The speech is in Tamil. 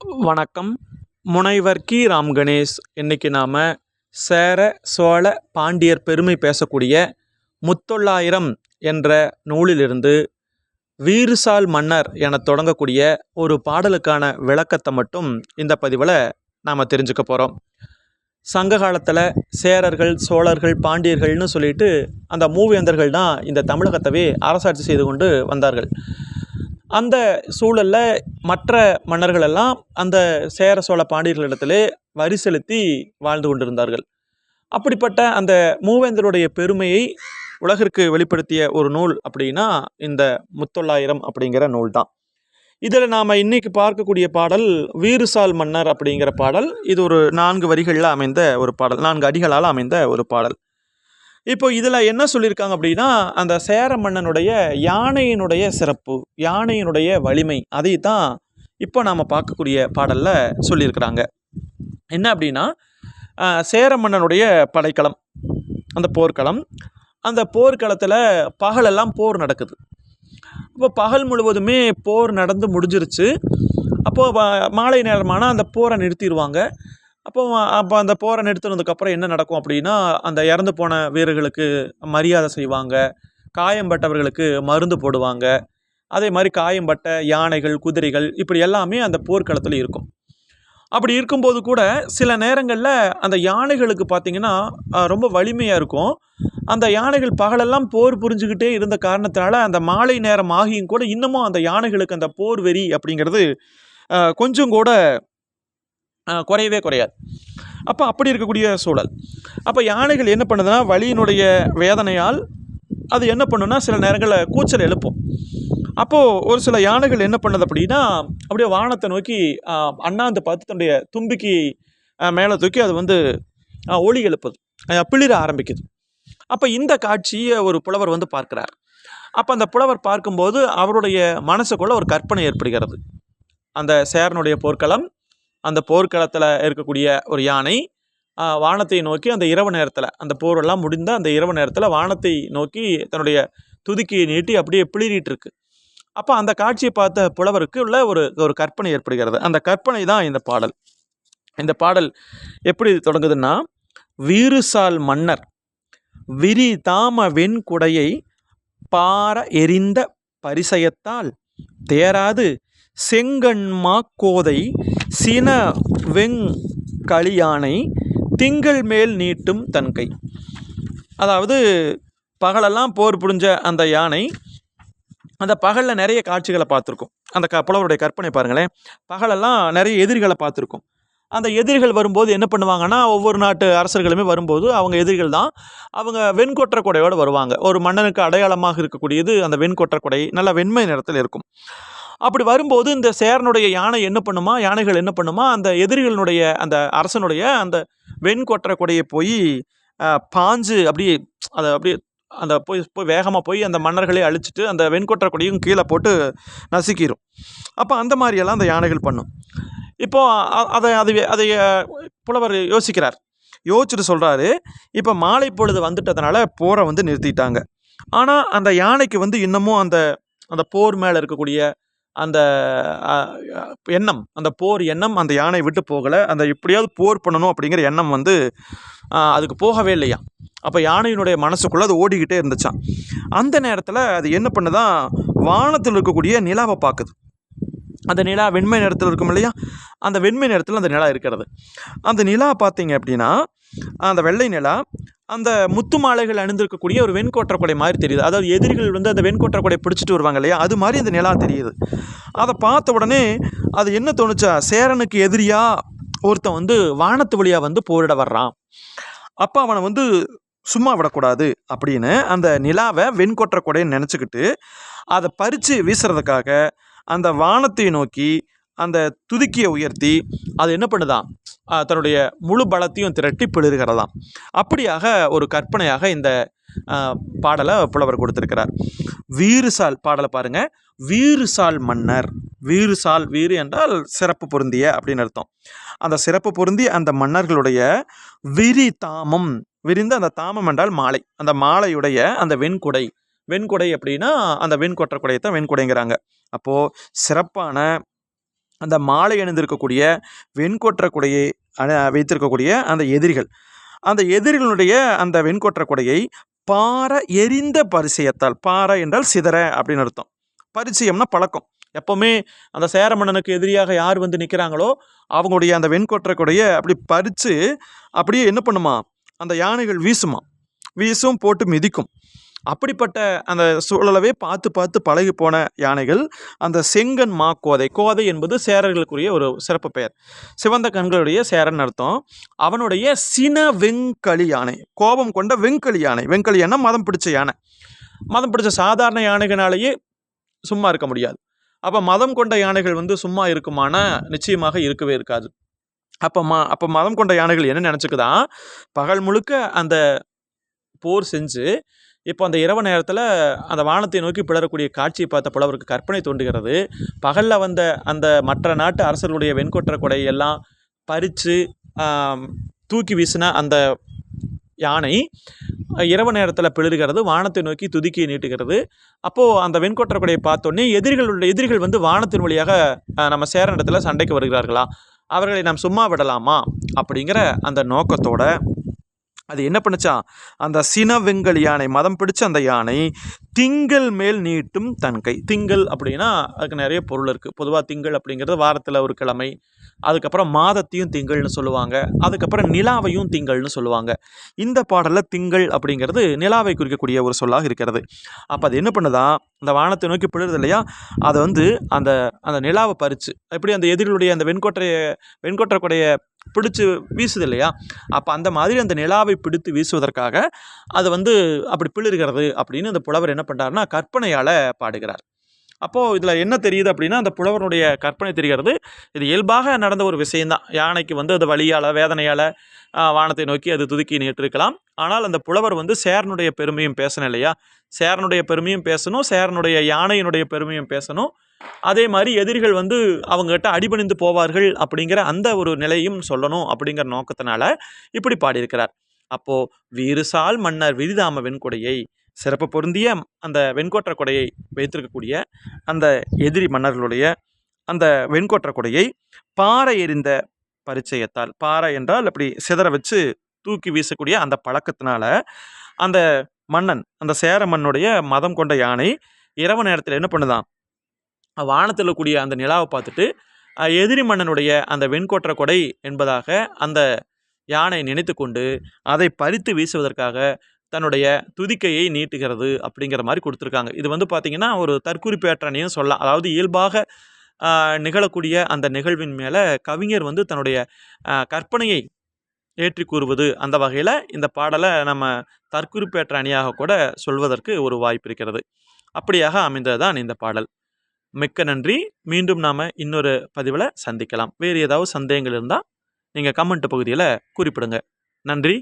வணக்கம். முனைவர் கி. ராம் கணேஷ். இன்றைக்கி நாம் சேர சோழ பாண்டியர் பெருமை பேசக்கூடிய முத்தொள்ளாயிரம் என்ற நூலிலிருந்து வீருசால் மன்னர் என தொடங்கக்கூடிய ஒரு பாடலுக்கான விளக்கத்தை மட்டும் இந்த பதிவில் நாம் தெரிஞ்சுக்க போகிறோம் சங்க காலத்தில் சேரர்கள் சோழர்கள் பாண்டியர்கள்னு சொல்லிட்டு அந்த மூவேந்தர்கள் தான் இந்த தமிழகத்தவே அரசாட்சி செய்து கொண்டு வந்தார்கள். அந்த சூழலில் மற்ற மன்னர்கள் எல்லாம் அந்த சேர சோழ பாண்டியர்களிடத்திலே வரி செலுத்தி வாழ்ந்து கொண்டிருந்தார்கள். அப்படிப்பட்ட அந்த மூவேந்தருடைய பெருமையை உலகிற்கு வெளிப்படுத்திய ஒரு நூல் அப்படின்னா இந்த முத்தொள்ளாயிரம் அப்படிங்கிற நூல் தான் இதில் நாம் இன்றைக்கி பார்க்கக்கூடிய பாடல் வீருசால் மன்னர் அப்படிங்கிற பாடல். இது ஒரு நான்கு வரிகளில் அமைந்த ஒரு பாடல் நான்கு அடிகளால் அமைந்த ஒரு பாடல். இப்போ இதில் என்ன சொல்லியிருக்காங்க அப்படின்னா அந்த சேர மன்னனுடைய யானையினுடைய சிறப்பு யானையினுடைய வலிமை அதை தான் இப்போ நாம் பார்க்கக்கூடிய பாடலில் சொல்லியிருக்கிறாங்க. என்ன அப்படின்னா சேர மன்னனுடைய படைக்களம் அந்த போர்க்களம். அந்த போர்க்களத்தில் பகலெல்லாம் போர் நடக்குது. அப்போ பகல் முழுவதுமே போர் நடந்து முடிஞ்சிருச்சு. அப்போது மாலை நேரமான அந்த போரை நிறுத்திடுவாங்க அப்போ அப்போ அந்த போரை நிறுத்தினதுக்கப்புறம் என்ன நடக்கும் அப்படின்னா அந்த இறந்து போன வீரர்களுக்கு மரியாதை செய்வாங்க. காயம்பட்டவர்களுக்கு மருந்து போடுவாங்க. அதே மாதிரி காயம்பட்ட யானைகள் குதிரைகள் இப்படி எல்லாமே அந்த போர்க்களத்தில் இருக்கும். அப்படி இருக்கும்போது கூட சில நேரங்களில் அந்த யானைகளுக்கு பார்த்தீங்கன்னா ரொம்ப வலிமையாக இருக்கும். அந்த யானைகள் பகலெல்லாம் போர் புரிஞ்சுக்கிட்டே இருந்த காரணத்தினால அந்த மாலை நேரம் ஆகியும் கூட இன்னமும் அந்த யானைகளுக்கு அந்த போர் வெறி அப்படிங்கிறது கொஞ்சம் கூட குறையவே குறையாது. அப்போ அப்படி இருக்கக்கூடிய சூழல். அப்போ யானைகள் என்ன பண்ணுதுன்னா வலியினுடைய வேதனையால் அது என்ன பண்ணுன்னா சில நேரங்களில் கூச்சல் எழுப்பும். அப்போது ஒரு சில யானைகள் என்ன பண்ணுது அப்படின்னா அப்படியே வானத்தை நோக்கி அண்ணாந்து பார்த்து தன்னுடைய தும்பிக்கு மேலே தூக்கி அது வந்து ஒளி எழுப்புது. பிளிர ஆரம்பிக்குது. அப்போ இந்த காட்சியை ஒரு புலவர் வந்து பார்க்கிறார். அப்போ அந்த புலவர் பார்க்கும்போது அவருடைய மனசுக்குள்ளே ஒரு கற்பனை ஏற்படுகிறது. அந்த சேரனுடைய போர்க்களம் அந்த போர்க்களத்தில் இருக்கக்கூடிய ஒரு யானை வானத்தை நோக்கி அந்த இரவு நேரத்தில் அந்த போரெல்லாம் முடிந்த அந்த இரவு நேரத்தில் வானத்தை நோக்கி தன்னுடைய துதுக்கியை நீட்டி அப்படியே பிளிரிட்டு இருக்கு அப்போ அந்த காட்சியை பார்த்த புலவருக்கு உள்ள ஒரு ஒரு கற்பனை ஏற்படுகிறது. அந்த கற்பனை தான் இந்த பாடல். இந்த பாடல் எப்படி தொடங்குதுன்னா வீறுசால் மன்னர் விரி தாம வெண்குடையை பார எரிந்த பரிசயத்தால் தேராது செங்கண்மா கோதை சின வெங் களியானை திங்கள் மேல் நீட்டும் தன்கை அதாவது பகலெல்லாம் போர் புரிஞ்ச அந்த யானை அந்த பகலில் நிறைய காட்சிகளை பார்த்துருக்கும். அந்த க புலவருடைய கற்பனை பாருங்களேன். பகலெல்லாம் நிறைய எதிரிகளை பார்த்துருக்கோம். அந்த எதிரிகள் வரும்போது என்ன பண்ணுவாங்கன்னா ஒவ்வொரு நாட்டு அரசர்களுமே வரும்போது அவங்க எதிரிகள் தான் அவங்க வெண்கொற்ற கொடையோடு வருவாங்க. ஒரு மன்னனுக்கு அடையாளமாக இருக்கக்கூடியது அந்த வெண்கொற்ற கொடை. நல்ல வெண்மை நிறத்தில் இருக்கும். அப்படி வரும்போது இந்த சேரனுடைய யானை என்ன பண்ணுமா? யானைகள் என்ன பண்ணுமா? அந்த எதிரிகளினுடைய அந்த அரசனுடைய அந்த வெண்கொற்ற கொடையை போய் பாஞ்சு அப்படியே அதை அப்படியே அந்த போய் போய் வேகமாக போய் அந்த மன்னர்களை அழிச்சிட்டு அந்த வெண்கொற்ற கொடியும் கீழே போட்டு நசுக்கிடும் அப்போ அந்த மாதிரியெல்லாம் அந்த யானைகள் பண்ணும். இப்போ அதை அது அதை புலவர் யோசிக்கிறார். யோசிச்சுட்டு சொல்கிறாரு இப்போ மாலை பொழுது வந்துட்டதுனால போரை வந்து நிறுத்திட்டாங்க. ஆனால் அந்த யானைக்கு வந்து இன்னமும் அந்த அந்த போர் மேலே இருக்கக்கூடிய அந்த எண்ணம் அந்த போர் எண்ணம் அந்த யானை விட்டு போகலை. அந்த எப்படியாவது போர் பண்ணணும் அப்படிங்கிற எண்ணம் வந்து அதுக்கு போகவே இல்லையா? அப்போ யானையினுடைய மனசுக்குள்ளே அது ஓடிக்கிட்டே இருந்துச்சான் அந்த நேரத்தில் அது என்ன பண்ணுதான் வானத்தில் இருக்கக்கூடிய நிலாவை பார்க்குது. அந்த நிலா வெண்மை நிறத்தில் இருக்கும் இல்லையா? அந்த வெண்மை நிறத்தில் அந்த நிலா இருக்கிறது. அந்த நிலா பார்த்தீங்க அப்படின்னா அந்த வெள்ளை நிலா அந்த முத்து மாலைகள் அணிந்திருக்கக்கூடிய ஒரு வெண்கொற்ற மாதிரி தெரியுது. அதாவது எதிரிகள் வந்து அந்த வெண்கொற்ற பிடிச்சிட்டு வருவாங்க இல்லையா? அது மாதிரி அந்த நிலா தெரியுது. அதை பார்த்த உடனே அது என்ன தோணுச்சா? சேரனுக்கு எதிரியாக ஒருத்தன் வந்து வானத்து வழியாக வந்து போரிட வர்றான். அப்போ அவனை வந்து சும்மா விடக்கூடாது அப்படின்னு அந்த நிலாவை வெண்கொற்ற கொடைன்னு நினச்சிக்கிட்டு அதை பறித்து வீசுறதுக்காக அந்த வானத்தை நோக்கி அந்த துதுக்கியை உயர்த்தி அது என்ன பண்ணுதான் தன்னுடைய முழு பலத்தையும் திரட்டி பிளிறுகிறதாம். அப்படியாக ஒரு கற்பனையாக இந்த பாடலை புலவர் கொடுத்திருக்கிறார். வீறுசால் பாடலை பாருங்க. வீறுசால் மன்னர். வீறுசால் வீறு என்றால் சிறப்பு பொருந்திய அப்படின்னு அர்த்தம். அந்த சிறப்பு பொருந்தி அந்த மன்னர்களுடைய விரி தாமம் விரிந்த அந்த தாமம் என்றால் மாலை. அந்த மாலையுடைய அந்த வெண்குடை. வெண்குடை அப்படின்னா அந்த வெண்கொற்ற குடையை தான் வெண்குடைங்கிறாங்க. அப்போது சிறப்பான அந்த மாலை அணிந்திருக்கக்கூடிய வெண்கொற்ற குடையை அண- வைத்திருக்கக்கூடிய அந்த எதிரிகள். அந்த எதிரிகளுடைய அந்த வெண்கொற்ற குடையை பார எரிந்த பரிசயத்தால் பாறை என்றால் சிதற அப்படின்னு அர்த்தம். பரிச்சயம்னா பழக்கம். எப்போவுமே அந்த சேர மன்னனுக்கு எதிரியாக யார் வந்து நிற்கிறாங்களோ அவங்களுடைய அந்த வெண்கொற்ற கொடையை அப்படி பறித்து அப்படியே என்ன பண்ணுமா? அந்த யானைகள் வீசுமா? வீசும் போட்டு மிதிக்கும். அப்படிப்பட்ட அந்த சூழலவே பார்த்து பார்த்து பழகி போன யானைகள் அந்த செங்கன் மா கோதை. கோதை என்பது சேரர்களுக்குரிய ஒரு சிறப்பு பெயர். சிவந்த கண்களுடைய சேரன் அர்த்தம். அவனுடைய சின வெங்களி யானை. கோபம் கொண்ட வெங்களி யானை. வெங்களி யானை மதம் பிடிச்ச யானை. மதம் பிடிச்ச சாதாரண யானைகளாலேயே சும்மா இருக்க முடியாது. அப்போ மதம் கொண்ட யானைகள் வந்து சும்மா இருக்குமானா? நிச்சயமாக இருக்கவே இருக்காது. அப்போ மா அப்போ மதம் கொண்ட யானைகள் என்ன நினச்சிக்குதான் பகல் முழுக்க அந்த போர் செஞ்சு இப்போ அந்த இரவு நேரத்தில் அந்த வானத்தை நோக்கி பிளரக்கூடிய காட்சியை பார்த்த புலவருக்கு கற்பனை தோன்றுகிறது. பகலில் வந்த அந்த மற்ற நாட்டு அரசர்களுடைய வெண்கொற்ற கொடையெல்லாம் பறித்து தூக்கி வீசின அந்த யானை இரவு நேரத்தில் பிளறுகிறது வானத்தை நோக்கி துதுக்கி நீட்டுகிறது. அப்போது அந்த வெண்கொற்ற கொடையை பார்த்தோன்னே எதிரிகளுடைய எதிரிகள் வந்து வானத்தின் வழியாக நம்ம சேர இடத்துல சண்டைக்கு வருகிறார்களா? அவர்களை நாம் சும்மா விடலாமா? அப்படிங்கிற அந்த நோக்கத்தோட அது என்ன பண்ணுச்சான் அந்த சின வெங்கல் யானை மதம் பிடிச்ச அந்த யானை திங்கள் மேல் நீட்டும் தன் கை. திங்கள் அப்படின்னா அதுக்கு நிறைய பொருள் இருக்குது பொதுவாக திங்கள் அப்படிங்கிறது வாரத்தில் ஒரு கிழமை அதுக்கப்புறம் மாதத்தையும் திங்கள்னு சொல்லுவாங்க. அதுக்கப்புறம் நிலாவையும் திங்கள்னு சொல்லுவாங்க. இந்த பாடலில் திங்கள் அப்படிங்கிறது நிலாவை குறிக்கக்கூடிய ஒரு சொல்லாக இருக்கிறது. அப்போ அது என்ன பண்ணுதா? அந்த வானத்தை நோக்கி பிழுறது இல்லையா? அதை வந்து அந்த அந்த நிலாவை பறித்து எப்படி அந்த எதிரிகளுடைய அந்த வெண்கொற்றைய வெண்கொற்றக்கூடிய பிடிச்சு வீசுது இல்லையா அப்போ அந்த மாதிரி அந்த நிலாவை பிடித்து வீசுவதற்காக அது வந்து அப்படி பிளிர்கிறது அப்படின்னு அந்த புலவர் என்ன பண்ணுறாருன்னா கற்பனையால் பாடுகிறார். அப்போது இதில் என்ன தெரியுது அப்படின்னா அந்த புலவருடைய கற்பனை தெரிகிறது இது இயல்பாக நடந்த ஒரு விஷயந்தான் யானைக்கு வந்து அது வழியால் வேதனையால் வானத்தை நோக்கி அது துதுக்கி நின்றுருக்கலாம் ஆனால் அந்த புலவர் வந்து சேரனுடைய பெருமையும் பேசணும் இல்லையா? சேரனுடைய பெருமையும் பேசணும் சேரனுடைய யானையினுடைய பெருமையும் பேசணும். அதே மாதிரி எதிரிகள் வந்து அவங்ககிட்ட அடிபணிந்து போவார்கள் அப்படிங்கிற அந்த ஒரு நிலையும் சொல்லணும் அப்படிங்கிற நோக்கத்தினால இப்படி பாடியிருக்கிறார். அப்போது வீறுசால் மன்னர் விரிதாம வெண்கொடையை சிறப்பு பொருந்திய அந்த வெண்கோற்ற கொடையை வைத்திருக்கக்கூடிய அந்த எதிரி மன்னர்களுடைய அந்த வெண்கோற்ற கொடையை பாறை எறிந்த பரிச்சயத்தால் பாறை என்றால் அப்படி சிதற வச்சு தூக்கி வீசக்கூடிய அந்த பழக்கத்தினால அந்த மன்னன் அந்த சேர மன்னுடைய மதம் கொண்ட யானை இரவு நேரத்தில் என்ன பண்ணுதான்? வானத்தில் கூடிய அந்த நிலாவை பார்த்துட்டு எதிரி மன்னனுடைய அந்த வெண்கொற்ற கொடை என்பதாக அந்த யானை நினைத்து கொண்டு அதை பறித்து வீசுவதற்காக தன்னுடைய துதிக்கையை நீட்டுகிறது அப்படிங்கிற மாதிரி கொடுத்துருக்காங்க. இது வந்து பார்த்திங்கன்னா ஒரு தற்குறிப்பேற்றனையும் சொல்லலாம். அதாவது இயல்பாக நிகழக்கூடிய அந்த நிகழ்வின் மேலே கவிஞர் வந்து தன்னுடைய கற்பனையை ஏற்றி கூறுவது அந்த வகையில் இந்த பாடலை நம்ம தற்குறிப்பேற்ற அணியாக கூட சொல்வதற்கு ஒரு வாய்ப்பு இருக்கிறது. அப்படியாக அமைந்தது தான் இந்த பாடல். மிக்க நன்றி. மீண்டும் நாம் இன்னொரு பதிவில் சந்திக்கலாம். வேறு ஏதாவது சந்தேகங்கள் இருந்தால் நீங்கள் கமெண்ட் பகுதியில் குறிப்பிடுங்க. நன்றி.